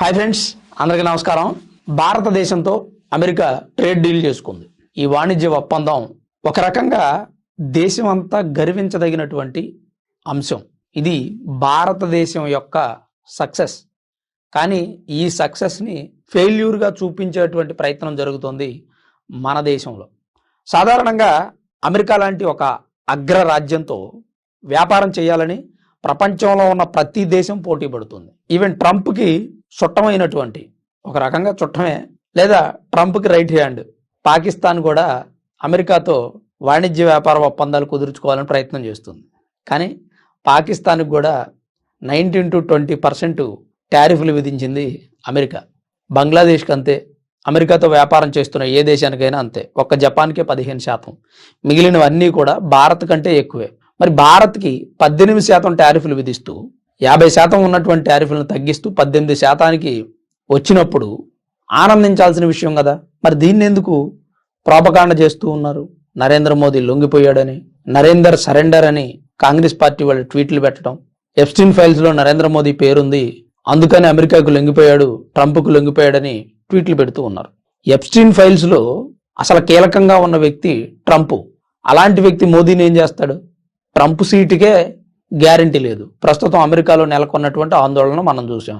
Hi friends అందరికీ నమస్కారం. భారతదేశంతో అమెరికా ట్రేడ్ డీల్ చేసుకుంది. ఈ వాణిజ్య ఒప్పందం ఒక రకంగా దేశం అంతా గర్వించదగినటువంటి అంశం. ఇది భారతదేశం యొక్క సక్సెస్ కానీ ఈ సక్సెస్ని ఫెయిల్యూర్గా చూపించేటువంటి ప్రయత్నం జరుగుతుంది మన దేశంలో. సాధారణంగా అమెరికా లాంటి ఒక అగ్ర రాజ్యంతో వ్యాపారం చేయాలని ప్రపంచంలో ఉన్న ప్రతి దేశం పోటీ పడుతుంది. ఈవెన్ ట్రంప్కి చుట్టమైనటువంటి ఒక రకంగా చుట్టమే. లేదా ట్రంప్కి రైట్ హ్యాండ్ పాకిస్తాన్ కూడా అమెరికాతో వాణిజ్య వ్యాపార ఒప్పందాలు కుదుర్చుకోవాలని ప్రయత్నం చేస్తుంది. కానీ పాకిస్తాన్కి కూడా నైన్టీన్ టు ట్వంటీ పర్సెంట్ టారిఫ్లు విధించింది అమెరికా. బంగ్లాదేశ్కి అంతే. అమెరికాతో వ్యాపారం చేస్తున్న ఏ దేశానికైనా అంతే. ఒక్క జపాన్కే పదిహేను శాతం. మిగిలినవన్నీ కూడా భారత్ కంటే ఎక్కువే. మరి భారత్కి పద్దెనిమిది శాతం టారిఫ్లు విధిస్తూ యాభై శాతం ఉన్నటువంటి టారిఫ్లను తగ్గిస్తూ పద్దెనిమిది శాతానికి వచ్చినప్పుడు ఆనందించాల్సిన విషయం కదా. మరి దీన్ని ఎందుకు ప్రోపకాండ చేస్తూ ఉన్నారు? నరేంద్ర మోదీ లొంగిపోయాడని నరేందర్ సరెండర్ అని కాంగ్రెస్ పార్టీ వాళ్ళు ట్వీట్లు పెట్టడం ఎఫ్స్టిన్ ఫైల్స్లో నరేంద్ర మోదీ పేరుంది అందుకని అమెరికాకు లొంగిపోయాడు ట్రంప్కు లొంగిపోయాడని ట్వీట్లు పెడుతూ ఉన్నారు. ఎప్స్టీన్ ఫైల్స్లో అసలు కీలకంగా ఉన్న వ్యక్తి ట్రంప్. అలాంటి వ్యక్తి మోదీని ఏం చేస్తాడు? ట్రంప్ సీటుకే గ్యారంటీ లేదు. ప్రస్తుతం అమెరికాలో నెలకొన్నటువంటి ఆందోళన మనం చూసాం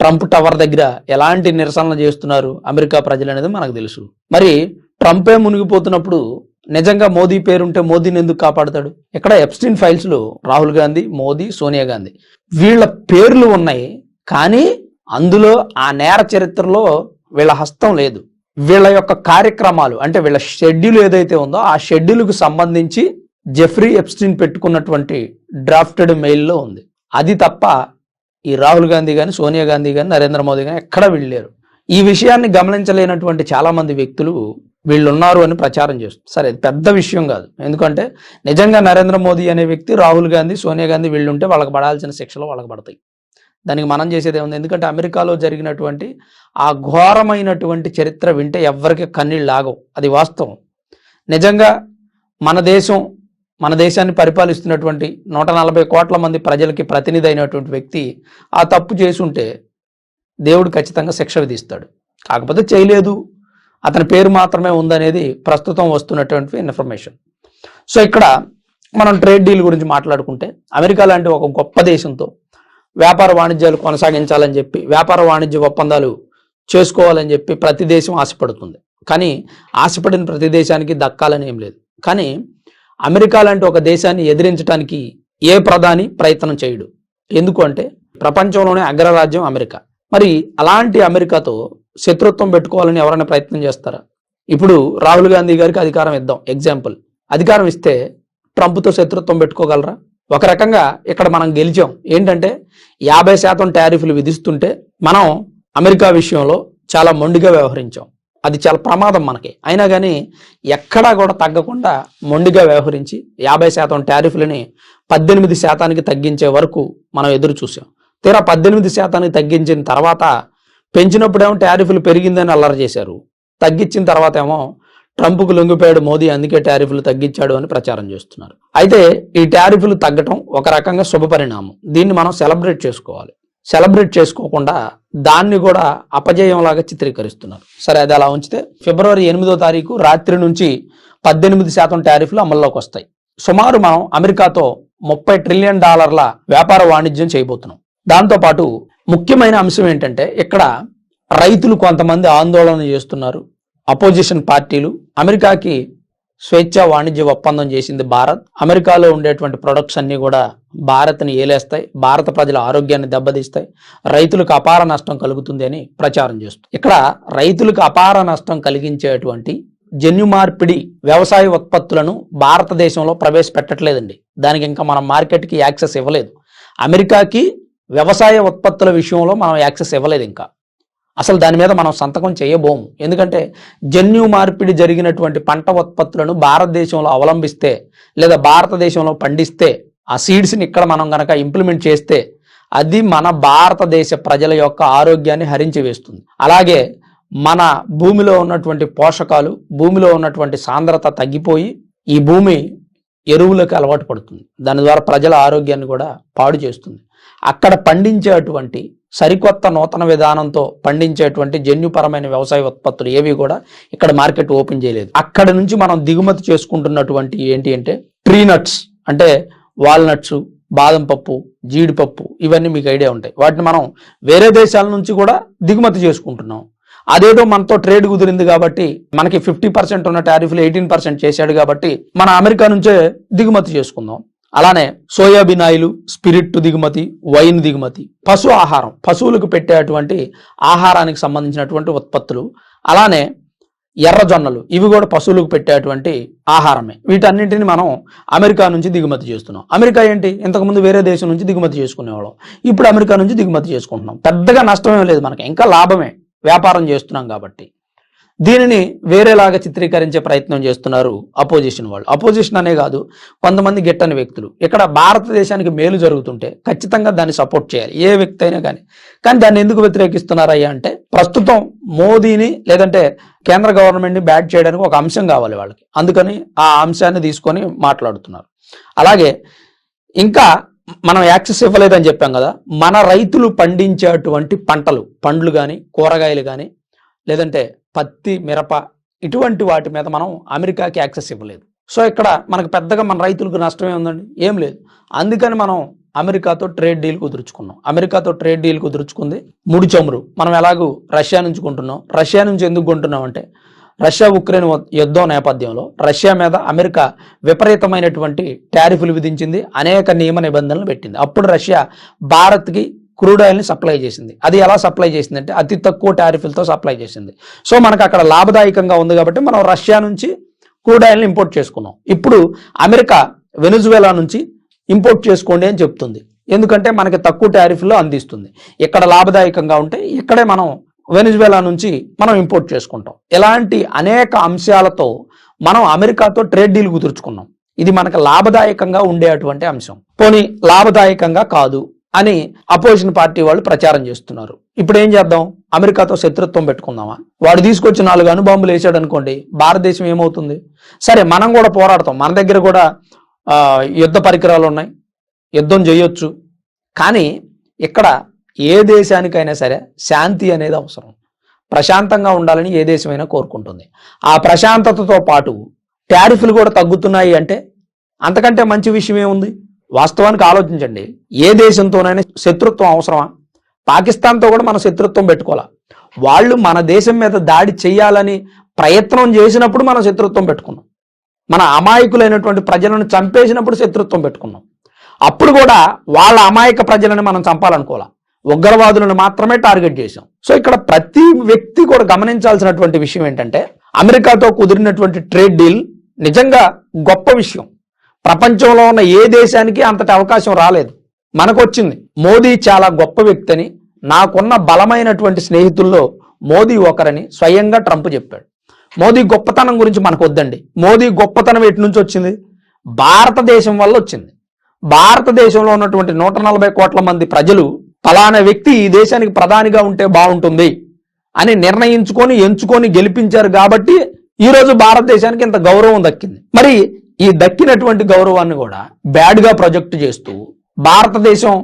ట్రంప్ టవర్ దగ్గర ఎలాంటి నిరసనలు చేస్తున్నారు అమెరికా ప్రజలు అనేది మనకు తెలుసు. మరి ట్రంపే మునిగిపోతున్నప్పుడు నిజంగా మోదీ పేరుంటే మోదీని ఎందుకు కాపాడతాడు? ఇక్కడ ఎప్స్టిన్ ఫైల్స్లో రాహుల్ గాంధీ మోదీ సోనియా గాంధీ. వీళ్ళ పేర్లు ఉన్నాయి కానీ అందులో ఆ నేర చరిత్రలో వీళ్ళ హస్తం లేదు. వీళ్ళ యొక్క కార్యక్రమాలు అంటే వీళ్ళ షెడ్యూల్ ఏదైతే ఉందో ఆ షెడ్యూల్కు సంబంధించి జెఫ్రీ ఎప్స్టిన్ పెట్టుకున్నటువంటి డ్రాఫ్టెడ్ మెయిల్లో ఉంది. అది తప్ప ఈ రాహుల్ గాంధీ కానీ సోనియా గాంధీ కానీ నరేంద్ర మోదీ కానీ ఎక్కడ వెళ్ళారు ఈ విషయాన్ని గమనించలేనటువంటి చాలామంది వ్యక్తులు వీళ్ళు ఉన్నారు అని ప్రచారం చేస్తారు సరే పెద్ద విషయం కాదు. ఎందుకంటే నిజంగా నరేంద్ర మోదీ అనే వ్యక్తి రాహుల్ గాంధీ సోనియా గాంధీ వీళ్ళు ఉంటే వాళ్ళకి పడాల్సిన శిక్షలు వాళ్ళకి పడతాయి. దానికి మనం చేసేది ఏముంది? ఎందుకంటే అమెరికాలో జరిగినటువంటి ఆ ఘోరమైనటువంటి చరిత్ర వింటే ఎవ్వరికి కన్నీళ్ళు ఆగవు. అది వాస్తవం. నిజంగా మన దేశం మన దేశాన్ని పరిపాలిస్తున్నటువంటి నూట నలభై కోట్ల మంది ప్రజలకి ప్రతినిధి అయినటువంటి వ్యక్తి ఆ తప్పు చేసుంటే దేవుడు ఖచ్చితంగా శిక్ష విధిస్తాడు. కాకపోతే చేయలేదు. అతని పేరు మాత్రమే ఉందనేది ప్రస్తుతం వస్తున్నటువంటి ఇన్ఫర్మేషన్ సో ఇక్కడ మనం ట్రేడ్ డీల్ గురించి మాట్లాడుకుంటే అమెరికా లాంటి ఒక గొప్ప దేశంతో వ్యాపార వాణిజ్యాలు కొనసాగించాలని చెప్పి వ్యాపార వాణిజ్య ఒప్పందాలు చేసుకోవాలని చెప్పి ప్రతి దేశం ఆశపడుతుంది. కానీ ఆశపడిన ప్రతి దేశానికి దక్కాలని ఏం లేదు. కానీ అమెరికా లాంటి ఒక దేశాన్ని ఎదిరించడానికి ఏ ప్రధాని ప్రయత్నం చేయడు. ఎందుకు అంటే ప్రపంచంలోనే అగ్రరాజ్యం అమెరికా. మరి అలాంటి అమెరికాతో శత్రుత్వం పెట్టుకోవాలని ఎవరైనా ప్రయత్నం చేస్తారా? ఇప్పుడు రాహుల్ గాంధీ గారికి అధికారం ఇద్దాం. ఎగ్జాంపుల్ అధికారం ఇస్తే ట్రంప్తో శత్రుత్వం పెట్టుకోగలరా? ఒక రకంగా ఇక్కడ మనం గెలిచాం. ఏంటంటే యాభై శాతం టారిఫ్లు విధిస్తుంటే మనం అమెరికా విషయంలో చాలా మొండిగా వ్యవహరించాం. అది చాలా ప్రమాదం మనకి. అయినా కానీ ఎక్కడా కూడా తగ్గకుండా మొండిగా వ్యవహరించి యాభై శాతం టారిఫ్లని పద్దెనిమిది శాతానికి తగ్గించే వరకు మనం ఎదురు చూసాం తీరా పద్దెనిమిది శాతానికి తగ్గించిన తర్వాత పెంచినప్పుడేమో టారిఫ్లు పెరిగిందని అల్లరి చేశారు. తగ్గించిన తర్వాత ఏమో ట్రంప్కు లొంగిపోయాడు మోదీ అందుకే టారిఫ్లు తగ్గించాడు అని ప్రచారం చేస్తున్నారు. అయితే ఈ టారిఫ్లు తగ్గటం ఒక రకంగా శుభపరిణామం. దీన్ని మనం సెలబ్రేట్ చేసుకోవాలి. సెలబ్రేట్ చేసుకోకుండా దాన్ని కూడా అపజయంలాగా చిత్రీకరిస్తున్నారు. సరే అది అలా ఉంచితే ఫిబ్రవరి ఎనిమిదో తారీఖు రాత్రి నుంచి పద్దెనిమిది శాతం టారిఫ్లు అమల్లోకి వస్తాయి. సుమారు మనం అమెరికాతో ముప్పై ట్రిలియన్ డాలర్ల వ్యాపార వాణిజ్యం చేయబోతున్నాం. దాంతోపాటు ముఖ్యమైన అంశం ఏంటంటే ఇక్కడ రైతులు కొంతమంది ఆందోళన చేస్తున్నారు. అపోజిషన్ పార్టీలు అమెరికాకి స్వేచ్ఛ వాణిజ్య ఒప్పందం చేసింది భారత్. అమెరికాలో ఉండేటువంటి ప్రొడక్ట్స్ అన్నీ కూడా భారత్ని ఏలేస్తాయి. భారత ప్రజల ఆరోగ్యాన్ని దెబ్బతీస్తాయి. రైతులకు అపార నష్టం కలుగుతుంది అని ప్రచారం చేస్తుంది. ఇక్కడ రైతులకు అపార నష్టం కలిగించేటువంటి జన్యు మార్పిడి వ్యవసాయ ఉత్పత్తులను భారతదేశంలో ప్రవేశపెట్టట్లేదండి. దానికి ఇంకా మనం మార్కెట్కి యాక్సెస్ ఇవ్వలేదు. అమెరికాకి వ్యవసాయ ఉత్పత్తుల విషయంలో మనం యాక్సెస్ ఇవ్వలేదు ఇంకా. అసలు దాని మీద మనం సంతకం చేయబోము. ఎందుకంటే జన్యు మార్పిడి జరిగినటువంటి పంట ఉత్పత్తులను భారతదేశంలో అవలంబిస్తే లేదా భారతదేశంలో పండిస్తే ఆ సీడ్స్ని ఇక్కడ మనం కనుక ఇంప్లిమెంట్ చేస్తే అది మన భారతదేశ ప్రజల యొక్క ఆరోగ్యాన్ని హరించి వేస్తుంది. అలాగే మన భూమిలో ఉన్నటువంటి పోషకాలు భూమిలో ఉన్నటువంటి సాంద్రత తగ్గిపోయి ఈ భూమి ఎరువులకు అలవాటు పడుతుంది. దాని ద్వారా ప్రజల ఆరోగ్యాన్ని కూడా పాడు చేస్తుంది. అక్కడ పండించేటువంటి సరికొత్త నూతన విధానంతో పండించేటువంటి జన్యుపరమైన వ్యవసాయ ఉత్పత్తులు ఏవి కూడా ఇక్కడ మార్కెట్ ఓపెన్ చేయలేదు. అక్కడ నుంచి మనం దిగుమతి చేసుకుంటున్నటువంటి ఏంటి అంటే ట్రీ నట్స్ అంటే వాల్నట్స్ బాదం పప్పు జీడిపప్పు ఇవన్నీ మీకు ఐడియా ఉంటాయి. వాటిని మనం వేరే దేశాల నుంచి కూడా దిగుమతి చేసుకుంటున్నాం. అదేదో మనతో ట్రేడ్ కుదిరింది కాబట్టి మనకి ఫిఫ్టీ పర్సెంట్ ఉన్న టారిఫ్లు ఎయిటీన్ పర్సెంట్ చేశాడు కాబట్టి మన అమెరికా నుంచే దిగుమతి చేసుకుందాం. అలానే సోయాబీన్ ఆయిల్ స్పిరిట్ దిగుమతి వైన్ దిగుమతి పశు ఆహారం పశువులకు పెట్టేటువంటి ఆహారానికి సంబంధించినటువంటి ఉత్పత్తులు అలానే ఎర్రజొన్నలు ఇవి కూడా పశువులకు పెట్టేటువంటి ఆహారమే. వీటన్నింటిని మనం అమెరికా నుంచి దిగుమతి చేస్తున్నాం. అమెరికా ఏంటి? ఇంతకుముందు వేరే దేశం నుంచి దిగుమతి చేసుకునేవాళ్ళం. ఇప్పుడు అమెరికా నుంచి దిగుమతి చేసుకుంటున్నాం. పెద్దగా నష్టమేం లేదు మనకి. ఇంకా లాభమే. వ్యాపారం చేస్తున్నాం కాబట్టి. దీనిని వేరేలాగా చిత్రీకరించే ప్రయత్నం చేస్తున్నారు అపోజిషన్ వాళ్ళు. అపోజిషన్ అనే కాదు కొంతమంది గిట్టని వ్యక్తులు. ఇక్కడ భారతదేశానికి మేలు జరుగుతుంటే ఖచ్చితంగా దాన్ని సపోర్ట్ చేయాలి ఏ వ్యక్తి అయినా కానీ. కానీ దాన్ని ఎందుకు వ్యతిరేకిస్తున్నారయ్యా అంటే ప్రస్తుతం మోదీని లేదంటే కేంద్ర గవర్నమెంట్ని బ్యాట్ చేయడానికి ఒక అంశం కావాలి వాళ్ళకి. అందుకని ఆ అంశాన్ని తీసుకొని మాట్లాడుతున్నారు. అలాగే ఇంకా మనం యాక్సెస్ ఇవ్వలేదని చెప్పాం కదా మన రైతులు పండించేటువంటి పంటలు పండ్లు కానీ కూరగాయలు కానీ లేదంటే పత్తి మిరప ఇటువంటి వాటి మీద మనం అమెరికాకి యాక్సెస్ ఇవ్వలేదు. సో ఇక్కడ మనకు పెద్దగా మన రైతులకు నష్టమే ఉందండి. ఏం లేదు. అందుకని మనం అమెరికాతో ట్రేడ్ డీల్ కుదుర్చుకున్నాం. అమెరికాతో ట్రేడ్ డీల్ కుదుర్చుకుంది. ముడి చమురు. మనం ఎలాగూ రష్యా నుంచి కొంటున్నాం. రష్యా నుంచి ఎందుకు కొంటున్నాం అంటే రష్యా ఉక్రెయిన్ యుద్ధం నేపథ్యంలో రష్యా మీద అమెరికా విపరీతమైనటువంటి టారిఫ్లు విధించింది. అనేక నియమ నిబంధనలు పెట్టింది. అప్పుడు రష్యా భారత్కి క్రూడ్ ఆయిల్ని సప్లై చేసింది. అది ఎలా సప్లై చేసింది అంటే అతి తక్కువ టారిఫ్లతో సప్లై చేసింది. సో మనకు అక్కడ లాభదాయకంగా ఉంది కాబట్టి మనం రష్యా నుంచి క్రూడ్ ఆయిల్ని ఇంపోర్ట్ చేసుకున్నాం. ఇప్పుడు అమెరికా వెనుజువేలా నుంచి ఇంపోర్ట్ చేసుకోండి అని చెప్తుంది. ఎందుకంటే మనకి తక్కువ టారిఫ్లో అందిస్తుంది. ఇక్కడ లాభదాయకంగా ఉంటే ఇక్కడే మనం వెనుజువేలా నుంచి మనం ఇంపోర్ట్ చేసుకుంటాం. ఇలాంటి అనేక అంశాలతో మనం అమెరికాతో ట్రేడ్ డీల్ కుదుర్చుకున్నాం. ఇది మనకు లాభదాయకంగా ఉండేటువంటి అంశం. పోనీ లాభదాయకంగా కాదు. అని అపోజిషన్ పార్టీ వాళ్ళు ప్రచారం చేస్తున్నారు. ఇప్పుడు ఏం చేద్దాం? అమెరికాతో శత్రుత్వం పెట్టుకుందామా? వాడు తీసుకొచ్చి నాలుగు అణుబాంబులు వేసాడు అనుకోండి భారతదేశం ఏమవుతుంది? సరే మనం కూడా పోరాడతాం. మన దగ్గర కూడా యుద్ధ పరికరాలు ఉన్నాయి. యుద్ధం చేయొచ్చు. కానీ ఇక్కడ ఏ దేశానికైనా సరే శాంతి అనేది అవసరం. ప్రశాంతంగా ఉండాలని ఏ దేశమైనా కోరుకుంటుంది. ఆ ప్రశాంతతతో పాటు టారిఫ్లు కూడా తగ్గుతున్నాయి అంటే అంతకంటే మంచి విషయం ఏముంది? వాస్తవానికి ఆలోచించండి. ఏ దేశంతోనైనా శత్రుత్వం అవసరమా? పాకిస్తాన్తో కూడా మన శత్రుత్వం పెట్టుకోవాలా? వాళ్ళు మన దేశం మీద దాడి చేయాలని ప్రయత్నం చేసినప్పుడు మనం శత్రుత్వం పెట్టుకున్నాం. మన అమాయకులైనటువంటి ప్రజలను చంపేసినప్పుడు శత్రుత్వం పెట్టుకున్నాం. అప్పుడు కూడా వాళ్ళ అమాయక ప్రజలను మనం చంపాలనుకోవాలి? ఉగ్రవాదులను మాత్రమే టార్గెట్ చేశాం. సో ఇక్కడ ప్రతి వ్యక్తి కూడా గమనించాల్సినటువంటి విషయం ఏంటంటే అమెరికాతో కుదిరినటువంటి ట్రేడ్ డీల్ నిజంగా గొప్ప విషయం. ప్రపంచంలో ఉన్న ఏ దేశానికి అంతటి అవకాశం రాలేదు. మనకొచ్చింది మోదీ చాలా గొప్ప వ్యక్తి అని నాకున్న బలమైనటువంటి స్నేహితుల్లో మోదీ ఒకరని స్వయంగా ట్రంప్ చెప్పాడు. మోదీ గొప్పతనం గురించి మనకు వద్దండి మోదీ గొప్పతనం ఎటు నుంచి వచ్చింది? భారతదేశం వల్ల వచ్చింది. భారతదేశంలో ఉన్నటువంటి నూట నలభై కోట్ల మంది ప్రజలు ఫలానా వ్యక్తి ఈ దేశానికి ప్రధానిగా ఉంటే బాగుంటుంది అని నిర్ణయించుకొని ఎంచుకొని గెలిపించారు కాబట్టి ఈరోజు భారతదేశానికి ఇంత గౌరవం దక్కింది. మరి ఈ దక్కినటువంటి గౌరవాన్ని కూడా బ్యాడ్గా ప్రొజెక్ట్ చేస్తూ భారతదేశం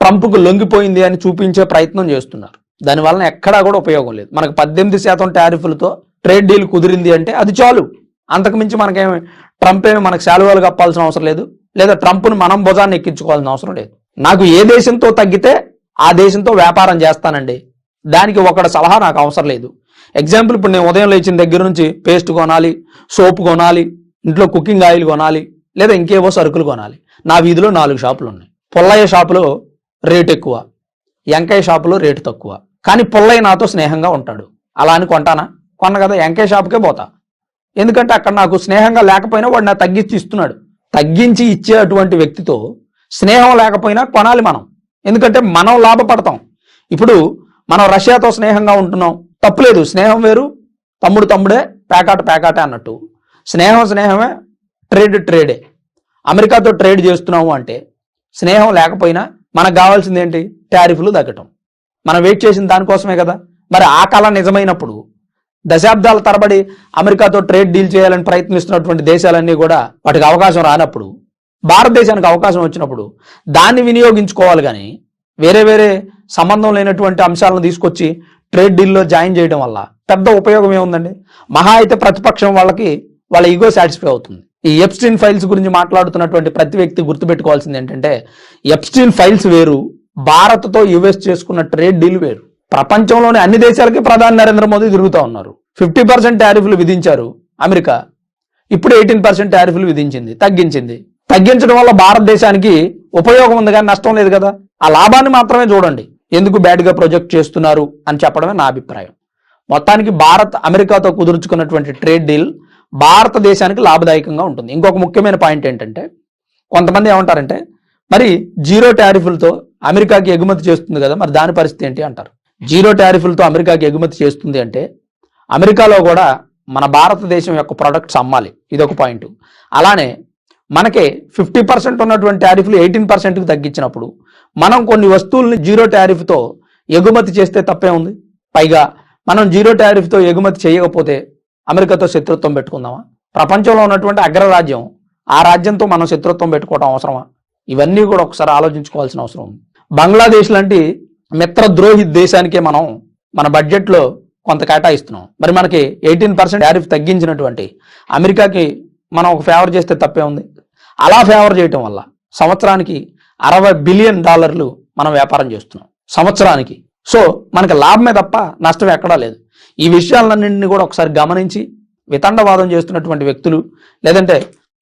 ట్రంప్కు లొంగిపోయింది అని చూపించే ప్రయత్నం చేస్తున్నారు. దానివల్ల ఎక్కడా కూడా ఉపయోగం లేదు. మనకు పద్దెనిమిది శాతం టారిఫ్లతో ట్రేడ్ డీల్ కుదిరింది అంటే అది చాలు. అంతకుమించి మనకేమి ట్రంప్ ఏమి మనకు శాలువాలు కప్పాల్సిన అవసరం లేదు. లేదా ట్రంప్ను మనం భుజాన్ని ఎక్కించుకోవాల్సిన అవసరం లేదు. నాకు ఏ దేశంతో తగ్గితే ఆ దేశంతో వ్యాపారం చేస్తానండి. దానికి ఒకటి సలహా నాకు అవసరం లేదు. ఎగ్జాంపుల్ ఇప్పుడు నేను ఉదయం లేచిన దగ్గర నుంచి పేస్ట్ కొనాలి సోప్ కొనాలి ఇంట్లో కుకింగ్ ఆయిల్ కొనాలి లేదా ఇంకేవో సరుకులు కొనాలి. నా వీధిలో నాలుగు షాపులు ఉన్నాయి. పుల్లయ్య షాపులో రేట్ ఎక్కువ ఎంకాయ షాపులో రేటు తక్కువ. కానీ పుల్లయ్య నాతో స్నేహంగా ఉంటాడు. అలా అని కొంటానా? కొన్న కదా ఎంకాయ షాపుకే పోతా. ఎందుకంటే అక్కడ నాకు స్నేహంగా లేకపోయినా వాడు నా తగ్గించి ఇస్తున్నాడు. తగ్గించి ఇచ్చే అటువంటి వ్యక్తితో స్నేహం లేకపోయినా కొనాలి మనం. ఎందుకంటే మనం లాభపడతాం. ఇప్పుడు మనం రష్యాతో స్నేహంగా ఉంటున్నాం. తప్పులేదు స్నేహం వేరు తమ్ముడు తమ్ముడే పేకాట పేకాటే అన్నట్టు. స్నేహం స్నేహమే ట్రేడ్ ట్రేడే అమెరికాతో ట్రేడ్ చేస్తున్నాము అంటే స్నేహం లేకపోయినా మనకు కావాల్సింది ఏంటి? టారిఫ్లు తగ్గటం. మనం వెయిట్ చేసిన దానికోసమే కదా. మరి ఆ కళ నిజమైనప్పుడు దశాబ్దాల తరబడి అమెరికాతో ట్రేడ్ డీల్ చేయాలని ప్రయత్నిస్తున్నటువంటి దేశాలన్నీ కూడా వాటికి అవకాశం రానప్పుడు భారతదేశానికి అవకాశం వచ్చినప్పుడు దాన్ని వినియోగించుకోవాలి కానీ వేరే వేరే సంబంధం లేనటువంటి అంశాలను తీసుకొచ్చి ట్రేడ్ డీల్లో జాయిన్ చేయడం వల్ల పెద్ద ఉపయోగం ఏముందండి? మహా అయితే ప్రతిపక్షం వాళ్ళకి వాళ్ళ ఈగో సాటిస్ఫై అవుతుంది. ఈ ఎప్స్టీన్ ఫైల్స్ గురించి మాట్లాడుతున్నటువంటి ప్రతి వ్యక్తి గుర్తుపెట్టుకోవాల్సింది ఏంటంటే ఎప్స్టీన్ ఫైల్స్ వేరు భారత్తో యుఎస్ చేసుకున్న ట్రేడ్ డీల్ వేరు. ప్రపంచంలోని అన్ని దేశాలకి ప్రధాని నరేంద్ర మోదీ తిరుగుతూ ఉన్నారు. ఫిఫ్టీ పర్సెంట్ టారిఫ్లు విధించారు అమెరికా. ఇప్పుడు ఎయిటీన్ పర్సెంట్ టారిఫ్లు విధించింది తగ్గించింది. తగ్గించడం వల్ల భారతదేశానికి ఉపయోగం ఉంది కానీ నష్టం లేదు కదా. ఆ లాభాన్ని మాత్రమే చూడండి. ఎందుకు బ్యాడ్గా ప్రొజెక్ట్ చేస్తున్నారు అని చెప్పడమే నా అభిప్రాయం. మొత్తానికి భారత్ అమెరికాతో కుదుర్చుకున్నటువంటి ట్రేడ్ డీల్ భారతదేశానికి లాభదాయకంగా ఉంటుంది. ఇంకొక ముఖ్యమైన పాయింట్ ఏంటంటే కొంతమంది ఏమంటారంటే మరి జీరో టారిఫ్లతో అమెరికాకి ఎగుమతి చేస్తుంది కదా మరి దాని పరిస్థితి ఏంటి అంటారు. జీరో టారిఫ్లతో అమెరికాకి ఎగుమతి చేస్తుంది అంటే అమెరికాలో కూడా మన భారతదేశం యొక్క ప్రొడక్ట్స్ అమ్మాలి. ఇదొక పాయింట్ అలానే మనకి ఫిఫ్టీ పర్సెంట్ ఉన్నటువంటి టారిఫ్లు ఎయిటీన్ పర్సెంట్కి తగ్గించినప్పుడు మనం కొన్ని వస్తువుల్ని జీరో టారిఫ్తో ఎగుమతి చేస్తే తప్పే ఉంది. పైగా మనం జీరో టారిఫ్తో ఎగుమతి చేయకపోతే అమెరికాతో శత్రుత్వం పెట్టుకుందామా? ప్రపంచంలో ఉన్నటువంటి అగ్రరాజ్యం ఆ రాజ్యంతో మనం శత్రుత్వం పెట్టుకోవడం అవసరమా? ఇవన్నీ కూడా ఒకసారి ఆలోచించుకోవాల్సిన అవసరం ఉంది. బంగ్లాదేశ్ లాంటి మిత్రద్రోహి దేశానికే మనం మన బడ్జెట్లో కొంత కేటాయిస్తున్నాం. మరి మనకి ఎయిటీన్ పర్సెంట్ ట్యారిఫ్ తగ్గించినటువంటి అమెరికాకి మనం ఒక ఫేవర్ చేస్తే తప్పే ఉంది. అలా ఫేవర్ చేయటం వల్ల సంవత్సరానికి అరవై బిలియన్ డాలర్లు మనం వ్యాపారం చేస్తున్నాం. సంవత్సరానికి సో మనకి లాభమే తప్ప నష్టం ఎక్కడా లేదు. ఈ విషయాలన్నింటినీ కూడా ఒకసారి గమనించి వితండవాదం చేస్తున్నటువంటి వ్యక్తులు లేదంటే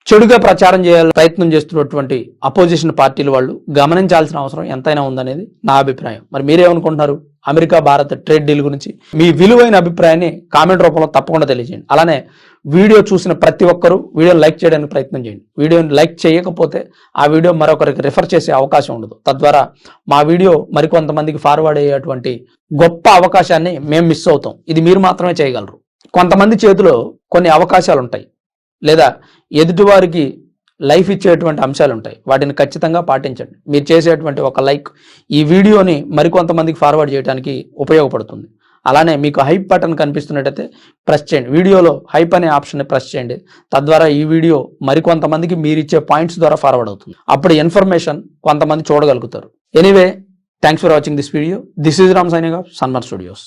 చెడుగా ప్రచారం చేయాలని ప్రయత్నం చేస్తున్నటువంటి అపోజిషన్ పార్టీల వాళ్ళు గమనించాల్సిన అవసరం ఎంతైనా ఉందనేది నా అభిప్రాయం. మరి మీరేమనుకుంటున్నారు? అమెరికా భారత్ ట్రేడ్ డీల్ గురించి మీ విలువైన అభిప్రాయాన్ని కామెంట్ రూపంలో తప్పకుండా తెలియజేయండి. అలానే వీడియో చూసిన ప్రతి ఒక్కరూ వీడియోని లైక్ చేయడానికి ప్రయత్నం చేయండి. వీడియోని లైక్ చేయకపోతే ఆ వీడియో మరొకరికి రిఫర్ చేసే అవకాశం ఉండదు. తద్వారా మా వీడియో మరికొంతమందికి ఫార్వర్డ్ అయ్యేటువంటి గొప్ప అవకాశాన్ని మేము మిస్ అవుతాం. ఇది మీరు మాత్రమే చేయగలరు. కొంతమంది చేతిలో కొన్ని అవకాశాలు ఉంటాయి లేదా ఎదుటివారికి లైఫ్ ఇచ్చేటువంటి అంశాలు ఉంటాయి వాటిని ఖచ్చితంగా పాటించండి. మీరు చేసేటువంటి ఒక లైక్ ఈ వీడియోని మరికొంతమందికి ఫార్వర్డ్ చేయడానికి ఉపయోగపడుతుంది. అలానే మీకు హైప్ బటన్ కనిపిస్తున్నట్టయితే ప్రెస్ చేయండి. వీడియోలో హైప్ అనే ఆప్షన్ని ప్రెస్ చేయండి. తద్వారా ఈ వీడియో మరికొంతమందికి మీరు ఇచ్చే పాయింట్స్ ద్వారా ఫార్వర్డ్ అవుతుంది. అప్పుడు ఇన్ఫర్మేషన్ కొంతమంది చూడగలుగుతారు. Anyway thanks for watching this video this is Ram signing off Sanmar studios